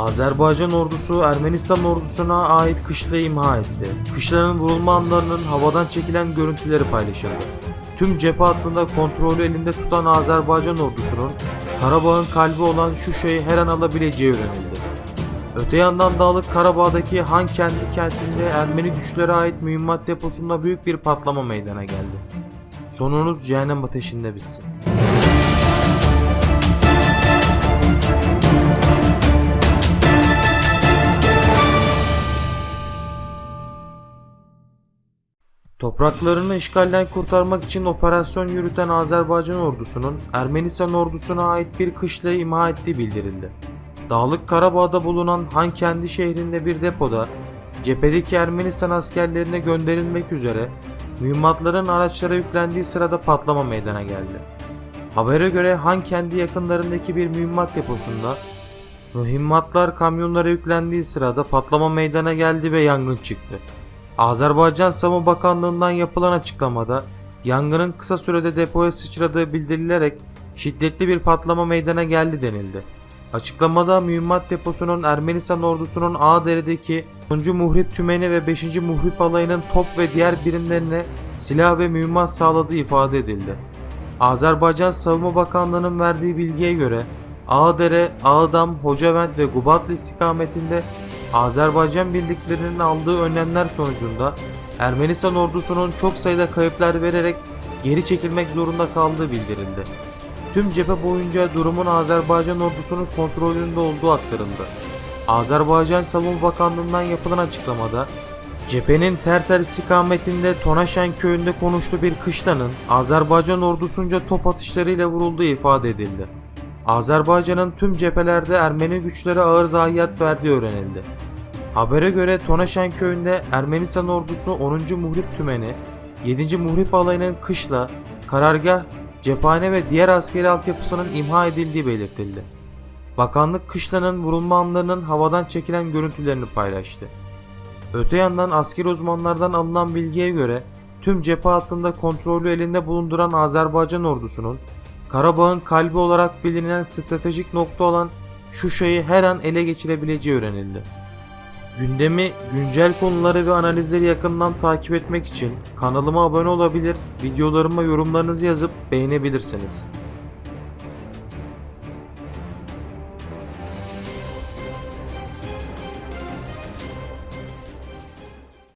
Azerbaycan ordusu Ermenistan ordusuna ait kışlayı imha etti. Kışlanın vurulma anlarının havadan çekilen görüntüleri paylaşıldı. Tüm cephe hattında kontrolü elinde tutan Azerbaycan ordusunun Karabağ'ın kalbi olan Şuşa'yı her an alabileceği öğrenildi. Öte yandan Dağlık Karabağ'daki Han kendi kentinde Ermeni güçlere ait mühimmat deposunda büyük bir patlama meydana geldi. Sonunuz cehennem ateşinde bitsin. Topraklarını işgalden kurtarmak için operasyon yürüten Azerbaycan ordusunun Ermenistan ordusuna ait bir kışlayı imha ettiği bildirildi. Dağlık Karabağ'da bulunan Han kendi şehrinde bir depoda cephedeki Ermenistan askerlerine gönderilmek üzere mühimmatların araçlara yüklendiği sırada patlama meydana geldi. Habere göre Han kendi yakınlarındaki bir mühimmat deposunda mühimmatlar kamyonlara yüklendiği sırada patlama meydana geldi ve yangın çıktı. Azerbaycan Savunma Bakanlığı'ndan yapılan açıklamada yangının kısa sürede depoya sıçradığı bildirilerek şiddetli bir patlama meydana geldi denildi. Açıklamada mühimmat deposunun Ermenistan ordusunun Ağdere'deki 10. Muhrip Tümeni ve 5. Muhrip Alayı'nın top ve diğer birimlerine silah ve mühimmat sağladığı ifade edildi. Azerbaycan Savunma Bakanlığı'nın verdiği bilgiye göre Ağdere, Ağdam, Hocavent ve Gubatlı istikametinde Azerbaycan birliklerinin aldığı önlemler sonucunda Ermenistan ordusunun çok sayıda kayıplar vererek geri çekilmek zorunda kaldığı bildirildi. Tüm cephe boyunca durumun Azerbaycan ordusunun kontrolünde olduğu aktarıldı. Azerbaycan Savunma Bakanlığı'ndan yapılan açıklamada Cephenin Terter istikametinde Tonaşen köyünde konuşlu bir kışlanın Azerbaycan ordusunca top atışlarıyla vurulduğu ifade edildi. Azerbaycan'ın tüm cephelerde Ermeni güçlere ağır zayiat verdiği öğrenildi. Habere göre Tonaşen köyünde Ermenistan ordusu 10. Muhrip Tümeni, 7. Muhrip Alayı'nın kışla, karargah, cephane ve diğer askeri altyapısının imha edildiği belirtildi. Bakanlık kışlanın vurulma anlarının havadan çekilen görüntülerini paylaştı. Öte yandan askeri uzmanlardan alınan bilgiye göre tüm cephe hattında kontrolü elinde bulunduran Azerbaycan ordusunun Karabağ'ın kalbi olarak bilinen stratejik nokta olan Şuşa'yı her an ele geçirebileceği öğrenildi. Gündemi, güncel konuları ve analizleri yakından takip etmek için kanalıma abone olabilir, videolarıma yorumlarınızı yazıp beğenebilirsiniz.